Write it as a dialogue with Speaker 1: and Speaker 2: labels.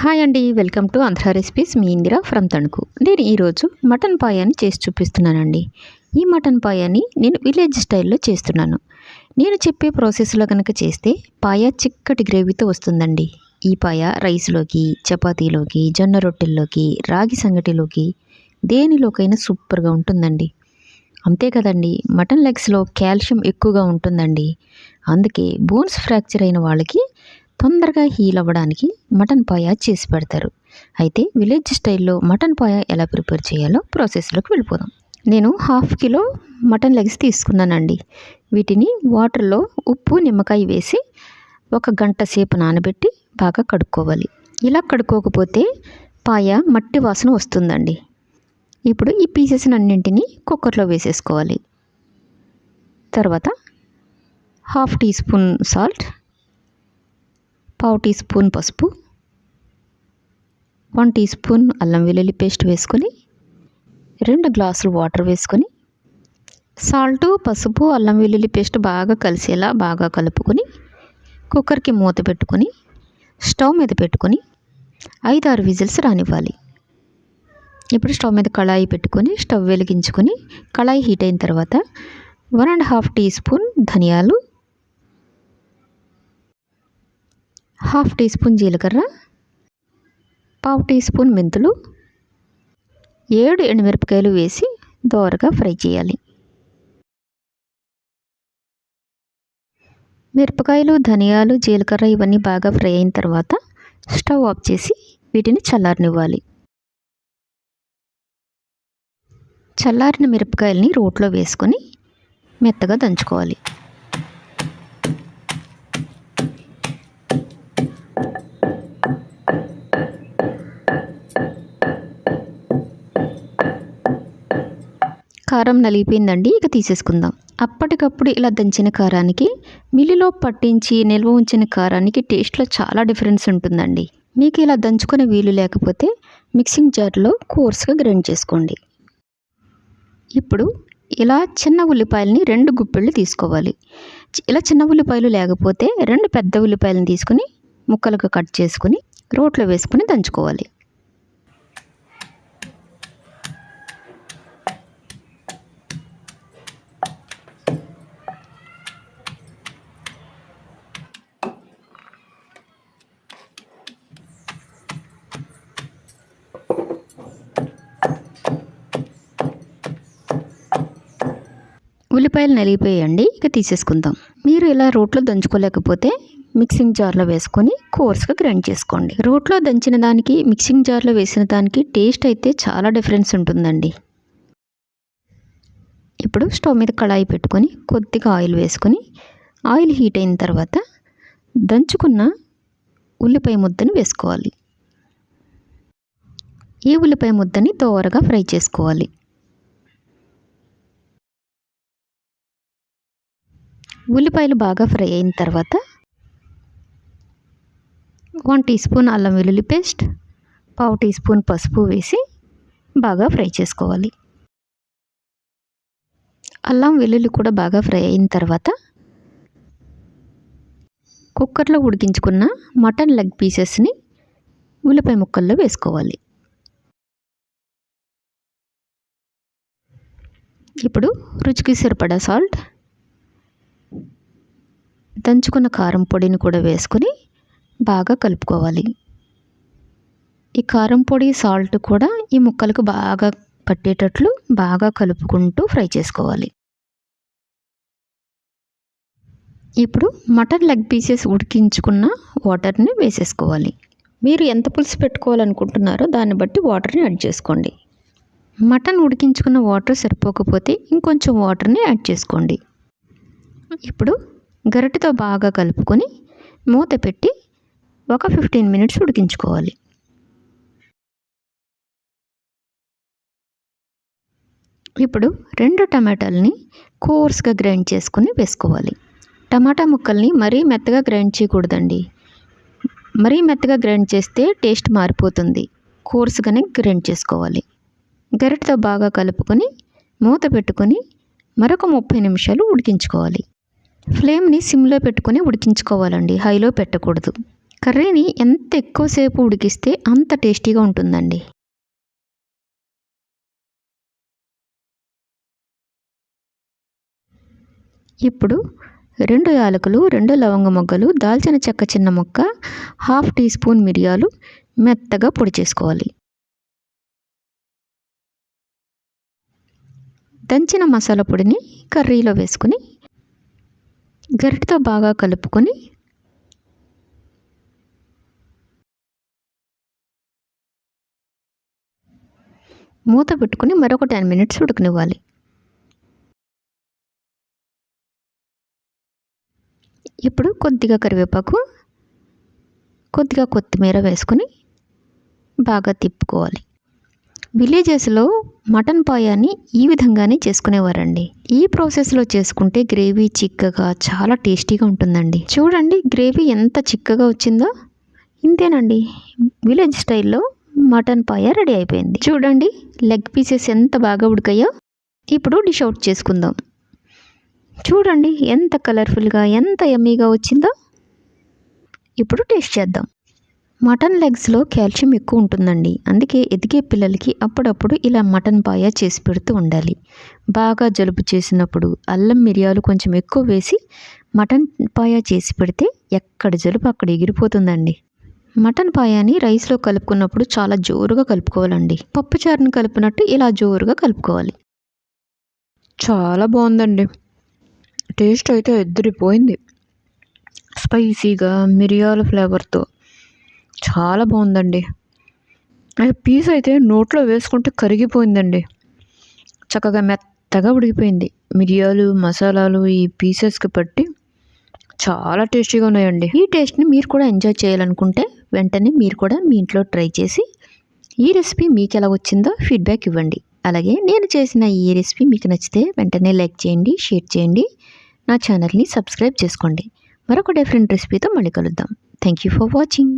Speaker 1: Hi అండి welcome to Andhra recipes. మీ Indira from Tanuku. నేను ఈరోజు మటన్ పాయాని చేసి చూపిస్తున్నానండి. ఈ మటన్ పాయాని నేను విలేజ్ స్టైల్లో చేస్తున్నాను. నేను చెప్పే ప్రాసెస్లో కనుక చేస్తే పాయ చిక్కటి గ్రేవీతో వస్తుందండి. ఈ పాయ రైస్లోకి చపాతీలోకి జొన్న రొట్టెల్లోకి రాగి సంగటిలోకి దేనిలోకైనా సూపర్గా ఉంటుందండి. అంతే కదండి మటన్ లెగ్స్లో కాల్షియం ఎక్కువగా ఉంటుందండి. అందుకే బోన్స్ ఫ్రాక్చర్ అయిన వాళ్ళకి తొందరగా హీల్ అవ్వడానికి మటన్ పాయ చేసి పెడతారు. అయితే విలేజ్ స్టైల్లో మటన్ పాయ ఎలా ప్రిపేర్ చేయాలో ప్రాసెస్లోకి వెళ్ళిపోదాం. నేను హాఫ్ కిలో మటన్ లెగ్స్ తీసుకున్నానండి. వీటిని వాటర్లో ఉప్పు నిమ్మకాయ వేసి ఒక గంట సేపు నానబెట్టి బాగా కడుక్కోవాలి. ఇలా కడుక్కోకపోతే పాయ మట్టి వాసన వస్తుందండి. ఇప్పుడు ఈ పీసెస్ అన్నింటినీ కుక్కర్లో వేసేసుకోవాలి. తర్వాత హాఫ్ టీ స్పూన్ సాల్ట్ పావు టీ స్పూన్ పసుపు వన్ టీ స్పూన్ అల్లం వెల్లుల్లి పేస్ట్ వేసుకొని రెండు గ్లాసులు వాటర్ వేసుకొని సాల్ట్ పసుపు అల్లం వెల్లుల్లి పేస్ట్ బాగా కలిసేలా బాగా కలుపుకొని కుక్కర్కి మూత పెట్టుకొని స్టవ్ మీద పెట్టుకొని ఐదు ఆరు విజిల్స్ రానివ్వాలి. ఇప్పుడు స్టవ్ మీద కళాయి పెట్టుకొని స్టవ్ వెలిగించుకొని కళాయి హీట్ అయిన తర్వాత one and half teaspoon ధనియాలు హాఫ్ టీ స్పూన్ జీలకర్ర పావు టీ స్పూన్ మెంతులు ఏడు ఎండుమిరపకాయలు వేసి దోరగా ఫ్రై చేయాలి. మిరపకాయలు ధనియాలు జీలకర్ర ఇవన్నీ బాగా ఫ్రై అయిన తర్వాత స్టవ్ ఆఫ్ చేసి వీటిని చల్లారనివ్వాలి. చల్లారిన మిరపకాయలని రోట్లో వేసుకొని మెత్తగా దంచుకోవాలి. కారం నలిగిపోయిందండి ఇక తీసేసుకుందాం. అప్పటికప్పుడు ఇలా దంచిన కారానికి మిల్లులో పట్టించి నిల్వ ఉంచిన కారానికి టేస్ట్లో చాలా డిఫరెన్స్ ఉంటుందండి. మీకు ఇలా దంచుకునే వీలు లేకపోతే మిక్సింగ్ జార్లో కోర్స్గా గ్రైండ్ చేసుకోండి. ఇప్పుడు ఇలా చిన్న ఉల్లిపాయలని రెండు గుప్పెళ్ళు తీసుకోవాలి. ఇలా చిన్న ఉల్లిపాయలు లేకపోతే రెండు పెద్ద ఉల్లిపాయలను తీసుకుని ముక్కలుగా కట్ చేసుకుని రోట్లో వేసుకుని దంచుకోవాలి. ఉల్లిపాయలు నలిగిపోయండి ఇక తీసేసుకుందాం. మీరు ఇలా రోట్లో దంచుకోలేకపోతే మిక్సింగ్ జార్లో వేసుకొని కోర్స్గా గ్రైండ్ చేసుకోండి. రోట్లో దంచిన దానికి మిక్సింగ్ జార్లో వేసిన దానికి టేస్ట్ అయితే చాలా డిఫరెన్స్ ఉంటుందండి. ఇప్పుడు స్టవ్ మీద కళాయి పెట్టుకొని కొద్దిగా ఆయిల్ వేసుకొని ఆయిల్ హీట్ అయిన తర్వాత దంచుకున్న ఉల్లిపాయ ముద్దని వేసుకోవాలి. ఈ ఉల్లిపాయ ముద్దని దోరగా ఫ్రై చేసుకోవాలి. ఉల్లిపాయలు బాగా ఫ్రై అయిన తర్వాత వన్ టీ స్పూన్ అల్లం వెల్లుల్లి పేస్ట్ పావు టీ స్పూన్ పసుపు వేసి బాగా ఫ్రై చేసుకోవాలి. అల్లం వెల్లుల్లి కూడా బాగా ఫ్రై అయిన తర్వాత కుక్కర్లో ఉడికించుకున్న మటన్ లెగ్ పీసెస్ని ఉల్లిపాయ ముక్కల్లో వేసుకోవాలి. ఇప్పుడు రుచికి సరిపడా సాల్ట్ దంచుకున్న కారం పొడిని కూడా వేసుకొని బాగా కలుపుకోవాలి. ఈ కారం పొడి సాల్ట్ కూడా ఈ ముక్కలకు బాగా పట్టేటట్లు బాగా కలుపుకుంటూ ఫ్రై చేసుకోవాలి. ఇప్పుడు మటన్ లెగ్ పీసెస్ ఉడికించుకున్న వాటర్ని వేసేసుకోవాలి. మీరు ఎంత పులుసు పెట్టుకోవాలనుకుంటున్నారో దాన్ని బట్టి వాటర్ని యాడ్ చేసుకోండి. మటన్ ఉడికించుకున్న వాటర్ సరిపోకపోతే ఇంకొంచెం వాటర్ని యాడ్ చేసుకోండి. ఇప్పుడు గరిటెతో బాగా కలుపుకొని మూత పెట్టి ఒక ఫిఫ్టీన్ మినిట్స్ ఉడికించుకోవాలి. ఇప్పుడు రెండు టమాటాలని కోర్స్గా గ్రైండ్ చేసుకొని వేసుకోవాలి. టమాటా ముక్కల్ని మరీ మెత్తగా గ్రైండ్ చేయకూడదండి. మరీ మెత్తగా గ్రైండ్ చేస్తే టేస్ట్ మారిపోతుంది. కోర్స్గానే గ్రైండ్ చేసుకోవాలి. గరిటతో బాగా కలుపుకొని మూత పెట్టుకొని మరొక ముప్పై నిమిషాలు ఉడికించుకోవాలి. ఫ్లేమ్ని సిమ్లో పెట్టుకొని ఉడికించుకోవాలండి. హైలో పెట్టకూడదు. కర్రీని ఎంత ఎక్కువసేపు ఉడికిస్తే అంత టేస్టీగా ఉంటుందండి. ఇప్పుడు రెండు యాలకులు రెండు లవంగ మొగ్గలు దాల్చిన చెక్క చిన్న మొక్క హాఫ్ టీ స్పూన్ మిరియాలు మెత్తగా పొడి చేసుకోవాలి. దంచిన మసాలా పొడిని కర్రీలో వేసుకుని గరిటతో బాగా కలుపుకొని మూత పెట్టుకుని మరొక టెన్ మినిట్స్ ఉడకనివ్వాలి. ఇప్పుడు కొద్దిగా కరివేపాకు కొద్దిగా కొత్తిమీర వేసుకొని బాగా తిప్పుకోవాలి. విలేజెస్లో మటన్ పాయాన్ని ఈ విధంగానే చేసుకునేవారండి. ఈ ప్రాసెస్లో చేసుకుంటే గ్రేవీ చిక్కగా చాలా టేస్టీగా ఉంటుందండి. చూడండి గ్రేవీ ఎంత చిక్కగా వచ్చిందో. ఇంతేనండి. విలేజ్ స్టైల్లో మటన్ పాయ రెడీ అయిపోయింది. చూడండి లెగ్ పీసెస్ ఎంత బాగా ఉడికాయో. ఇప్పుడు డిష్ అవుట్ చేసుకుందాం. చూడండి ఎంత కలర్ఫుల్గా ఎంత ఎమ్మీగా వచ్చిందో. ఇప్పుడు టేస్ట్ చేద్దాం. మటన్ లెగ్స్లో కాల్షియం ఎక్కువ ఉంటుందండి. అందుకే ఎదిగే పిల్లలకి అప్పుడప్పుడు ఇలా మటన్ పాయ చేసి పెడుతూ ఉండాలి. బాగా జలుబు చేసినప్పుడు అల్లం మిరియాలు కొంచెం ఎక్కువ వేసి మటన్ పాయ చేసి పెడితే ఎక్కడ జలుబు అక్కడ ఎగిరిపోతుందండి. మటన్ పాయాని రైస్లో కలుపుకున్నప్పుడు చాలా జోరుగా కలుపుకోవాలండి. పప్పుచారుని కలిపినట్టు ఇలా జోరుగా కలుపుకోవాలి.
Speaker 2: చాలా బాగుందండి. టేస్ట్ అయితే ఎద్దరిపోయింది స్పైసీగా మిరియాల ఫ్లేవర్తో చాలా బాగుందండి. పీస్ అయితే నోట్లో వేసుకుంటే కరిగిపోయిందండి. చక్కగా మెత్తగా ఉడికిపోయింది. మిరియాలు మసాలాలు ఈ పీసెస్కి పట్టి చాలా టేస్టీగా ఉన్నాయండి.
Speaker 1: ఈ టేస్ట్ని మీరు కూడా ఎంజాయ్ చేయాలనుకుంటే వెంటనే మీరు కూడా మీ ఇంట్లో ట్రై చేసి ఈ రెసిపీ మీకు ఎలా వచ్చిందో ఫీడ్బ్యాక్ ఇవ్వండి. అలాగే నేను చేసిన ఈ రెసిపీ మీకు నచ్చితే వెంటనే లైక్ చేయండి షేర్ చేయండి. నా ఛానల్ని సబ్స్క్రైబ్ చేసుకోండి. మరొక డిఫరెంట్ రెసిపీతో మళ్ళీ కలుద్దాం. Thank you for watching